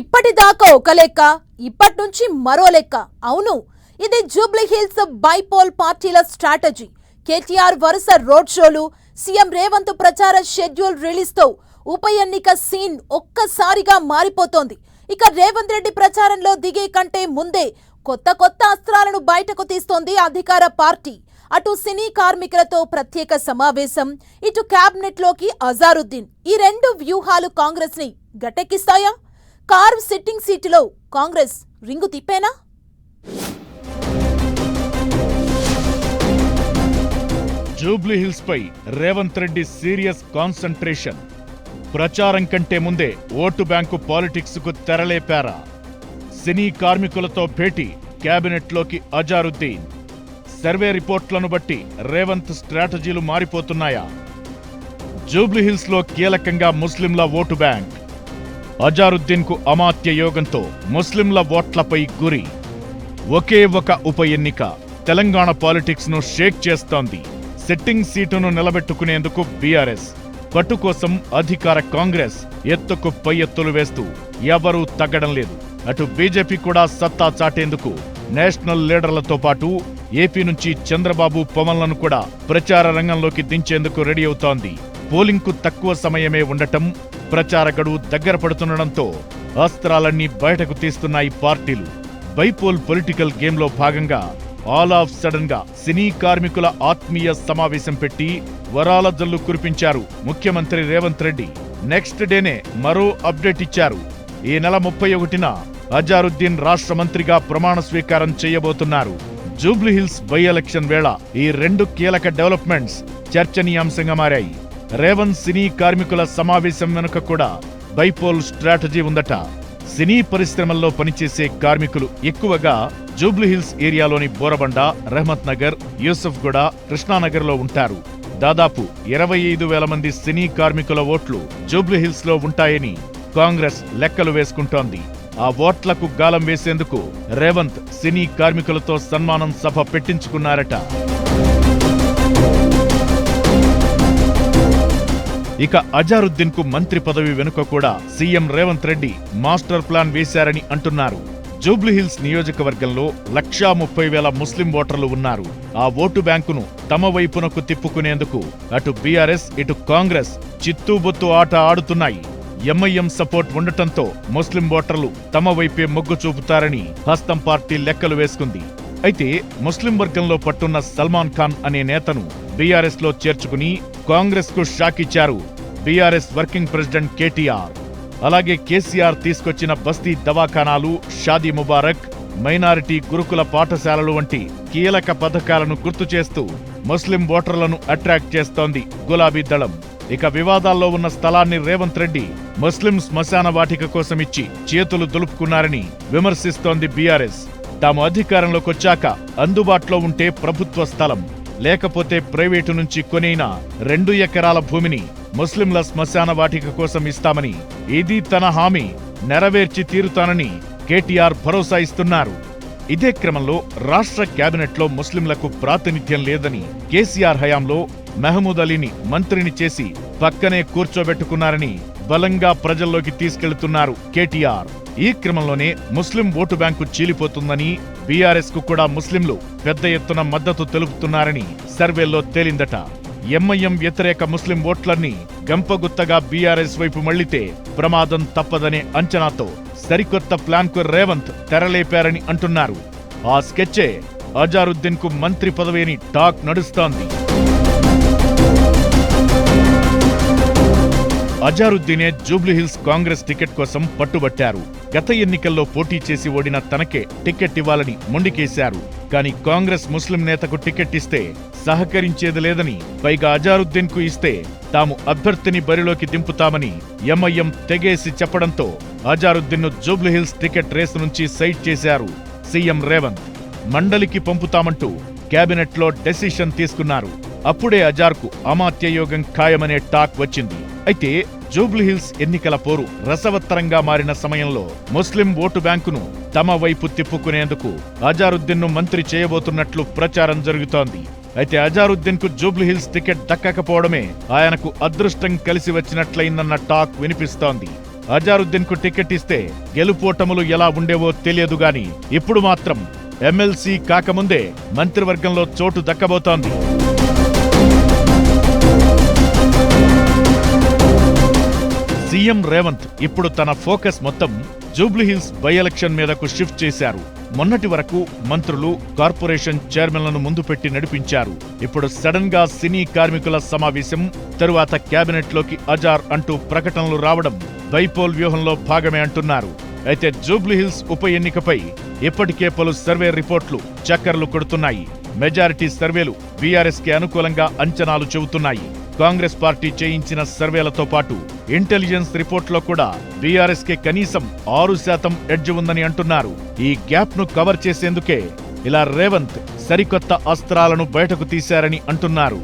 ఇప్పటిదాకా ఒక లెక్క ఇప్పటి నుంచి మరో లెక్క. అవును ఇది జూబ్లీ హిల్స్ బైపోల్ పార్టీల స్ట్రాటజీ. కేటీఆర్ వరుస రోడ్ షోలు సీఎం రేవంత్ ప్రచార షెడ్యూల్ రిలీజ్తో ఉప ఎన్నిక సీన్ ఒక్కసారిగా మారిపోతోంది. ఇక రేవంత్ రెడ్డి ప్రచారంలో దిగే కంటే ముందే కొత్త కొత్త అస్త్రాలను బయటకు తీస్తోంది అధికార పార్టీ. అటు సినీ కార్మికులతో ప్రత్యేక సమావేశం ఇటు క్యాబినెట్లోకి అజారుద్దీన్. ఈ రెండు వ్యూహాలు కాంగ్రెస్ని గట్టెక్కిస్తాయా కారు సిట్టింగ్ సీటులో కాంగ్రెస్ రింగు తిప్పేనా? జూబ్లీ హిల్స్ పై రేవంత్ రెడ్డి సీరియస్ కాన్సంట్రేషన్ ప్రచారం కంటే ముందే ఓటు బ్యాంకు పాలిటిక్స్కు తెరలేపారా సినీ కార్మికులతో భేటీ కేబినెట్లోకి అజారుద్దీన్. సర్వే రిపోర్ట్లను బట్టి రేవంత్ స్ట్రాటజీలు మారిపోతున్నాయా? జూబ్లీహిల్స్లో కీలకంగా ముస్లింల ఓటు బ్యాంక్. అజారుద్దీన్కు అమాత్య యోగంతో ముస్లింల ఓట్లపై గురి. ఒకే ఒక ఉప ఎన్నిక తెలంగాణ పాలిటిక్స్ను షేక్ చేస్తోంది. సిట్టింగ్ సీటును నిలబెట్టుకునేందుకు బీఆర్ఎస్. పట్టు కోసం అధికార కాంగ్రెస్ ఎత్తుకు పై ఎత్తులు వేస్తూ ఎవరూ తగ్గడం లేదు. అటు బీజేపీ కూడా సత్తా చాటేందుకు నేషనల్ లీడర్లతో పాటు ఏపీ నుంచి చంద్రబాబు పవన్లను కూడా ప్రచార రంగంలోకి దించేందుకు రెడీ అవుతోంది. పోలింగ్కు తక్కువ సమయమే ఉండటం ప్రచార గడువు దగ్గర పడుతుండటంతో అస్త్రాలన్నీ బయటకు తీస్తున్నాయి పార్టీలు. బైపోల్ పొలిటికల్ గేమ్లో భాగంగా ఆల్ ఆఫ్ సడన్గా సినీ కార్మికుల ఆత్మీయ సమావేశం పెట్టి వరాల జల్లు కురిపించారు ముఖ్యమంత్రి రేవంత్ రెడ్డి. నెక్స్ట్ డేనే మరో అప్డేట్ ఇచ్చారు. ఈ నెల ముప్పై ఒకటిన అజారుద్దీన్ రాష్ట్ర మంత్రిగా ప్రమాణ స్వీకారం చేయబోతున్నారు. జూబ్లీహిల్స్ బై ఎలక్షన్ వేళ ఈ రెండు కీలక డెవలప్మెంట్స్ చర్చనీయాంశంగా మారాయి. రేవంత్ సినీ కార్మికుల సమావేశం వెనుక కూడా బైపోల్ స్ట్రాటజీ ఉందట. సినీ పరిశ్రమల్లో పనిచేసే కార్మికులు ఎక్కువగా జూబ్లీహిల్స్ ఏరియాలోని బోరబండ రహమత్ నగర్ యూసఫ్గూడ కృష్ణానగర్లో ఉంటారు. దాదాపు ఇరవై ఐదు వేల మంది సినీ కార్మికుల ఓట్లు జూబ్లీహిల్స్లో ఉంటాయని కాంగ్రెస్ లెక్కలు వేసుకుంటోంది. ఆ ఓట్లకు గాలం వేసేందుకు రేవంత్ సినీ కార్మికులతో సన్మానం సభ పెట్టించుకున్నారట. ఇక అజారుద్దీన్కు మంత్రి పదవి వెనుక కూడా CM Revanth Reddy master plan వేశారని అంటున్నారు. జూబ్లీహిల్స్ నియోజకవర్గంలో లక్షా ముప్పై వేల ముస్లిం ఓటర్లు ఉన్నారు. ఆ ఓటు బ్యాంకును తమ వైపునకు తిప్పుకునేందుకు అటు బీఆర్ఎస్ ఇటు కాంగ్రెస్ చిత్తూబొత్తు ఆట ఆడుతున్నాయి. ఎంఐఎం సపోర్ట్ ఉండటంతో ముస్లిం ఓటర్లు తమ వైపే మొగ్గు చూపుతారని హస్తం పార్టీ లెక్కలు వేసుకుంది. అయితే ముస్లిం వర్గంలో పట్టున్న సల్మాన్ ఖాన్ అనే నేతను బీఆర్ఎస్లో చేర్చుకుని కాంగ్రెస్కు షాక్ ఇచ్చారు బీఆర్ఎస్ వర్కింగ్ ప్రెసిడెంట్ కేటీఆర్. అలాగే కేసీఆర్ తీసుకొచ్చిన బస్తీ దవాఖానాలు షాదీ ముబారక్ మైనారిటీ గురుకుల పాఠశాలలు వంటి కీలక పథకాలను గుర్తు చేస్తూ ముస్లిం ఓటర్లను అట్రాక్ట్ చేస్తోంది గులాబీ దళం. ఇక వివాదాల్లో ఉన్న స్థలాన్ని రేవంత్ రెడ్డి ముస్లిం శ్మశాన వాటిక కోసం ఇచ్చి చేతులు దులుపుకున్నారని విమర్శిస్తోంది బీఆర్ఎస్. తాము అధికారంలోకొచ్చాక అందుబాటులో ఉంటే ప్రభుత్వ స్థలం. లేకపోతే ప్రైవేటు నుంచి కొనైన రెండు ఎకరాల భూమిని ముస్లింల శ్మశాన వాటిక కోసం ఇస్తామని ఇది తన హామీ నెరవేర్చి తీరుతానని కేటీఆర్ భరోసా ఇస్తున్నారు. ఇదే క్రమంలో రాష్ట్ర కేబినెట్లో ముస్లింలకు ప్రాతినిధ్యం లేదని కేసీఆర్ హయాంలో మహమూద్ అలీని మంత్రిని చేసి పక్కనే కూర్చోబెట్టుకున్నారని బలంగా ప్రజల్లోకి తీసుకెళ్తున్నారు కేటీఆర్. ఈ క్రమంలోనే ముస్లిం ఓటు బ్యాంకు చీలిపోతుందని బీఆర్ఎస్కు కూడా ముస్లింలు పెద్ద ఎత్తున మద్దతు తెలుపుతున్నారని సర్వేల్లో తేలిందట. ఎంఐఎం వ్యతిరేక ముస్లిం ఓట్లన్నీ గంపగుత్తగా బీఆర్ఎస్ వైపు మళ్ళితే ప్రమాదం తప్పదనే అంచనాతో సరికొత్త ప్లాన్కు రేవంత్ తెరలేపారని అంటున్నారు. ఆ స్కెచ్చే అజారుద్దీన్కు మంత్రి పదవిని టాక్ నడుస్తోంది. అజారుద్దీనే జూబ్లీహిల్స్ కాంగ్రెస్ టికెట్ కోసం పట్టుబట్టారు. గత ఎన్నికల్లో పోటీ చేసి ఓడిన తనకే టికెట్ ఇవ్వాలని మొండికేశారు. కానీ కాంగ్రెస్ ముస్లిం నేతకు టికెట్ ఇస్తే సహకరించేది లేదని పైగా అజారుద్దీన్కు ఇస్తే తాము అభ్యర్థిని బరిలోకి దింపుతామని ఎంఐఎం తెగేసి చెప్పడంతో అజారుద్దీన్ను జూబ్లీహిల్స్ టికెట్ రేసు నుంచి సైట్ చేశారు సీఎం రేవంత్. మండలికి పంపుతామంటూ కేబినెట్లో డెసిషన్ తీసుకున్నారు. అప్పుడే అజార్కు అమాత్యయోగం ఖాయమనే టాక్ వచ్చింది. అయితే జూబ్లీహిల్స్ ఎన్నికల పోరు రసవత్తరంగా మారిన సమయంలో ముస్లిం ఓటు బ్యాంకును తమ వైపు తిప్పుకునేందుకు అజారుద్దీన్ను మంత్రి చేయబోతున్నట్లు ప్రచారం జరుగుతోంది. అయితే అజారుద్దీన్కు జూబ్లీహిల్స్ టికెట్ దక్కకపోవడమే ఆయనకు అదృష్టం కలిసి వచ్చినట్లయిందన్న టాక్ వినిపిస్తోంది. అజారుద్దీన్కు టికెట్ ఇస్తే గెలుపోటములు ఎలా ఉండేవో తెలియదు గాని ఇప్పుడు మాత్రం ఎమ్మెల్సీ కాకముందే మంత్రివర్గంలో చోటు దక్కబోతోంది. సీఎం రేవంత్ ఇప్పుడు తన ఫోకస్ మొత్తం జూబ్లీహిల్స్ బై ఎలక్షన్ మీదకు షిఫ్ట్ చేశారు. మొన్నటి వరకు మంత్రులు కార్పొరేషన్ చైర్మన్లను ముందు పెట్టి నడిపించారు. ఇప్పుడు సడన్గా సినీ కార్మికుల సమావేశం తరువాత కేబినెట్లోకి అజార్ అంటూ ప్రకటనలు రావడం బైపోల్ వ్యూహంలో భాగమే అంటున్నారు. అయితే జూబ్లీహిల్స్ ఉప ఎన్నికపై ఇప్పటికే పలు సర్వే రిపోర్ట్లు చక్కర్లు కొడుతున్నాయి. మెజారిటీ సర్వేలు బీఆర్ఎస్కి అనుకూలంగా అంచనాలు చెబుతున్నాయి. కాంగ్రెస్ పార్టీ చేయించిన సర్వేలతో పాటు ఇంటెలిజెన్స్ రిపోర్ట్లో కూడా బీఆర్ఎస్ కే కనీసం ఆరు శాతం ఎడ్జ్ ఉందని అంటున్నారు. ఈ గ్యాప్ను కవర్ చేసేందుకే ఇలా రేవంత్ సరికొత్త అస్త్రాలను బయటకు తీశారని అంటున్నారు.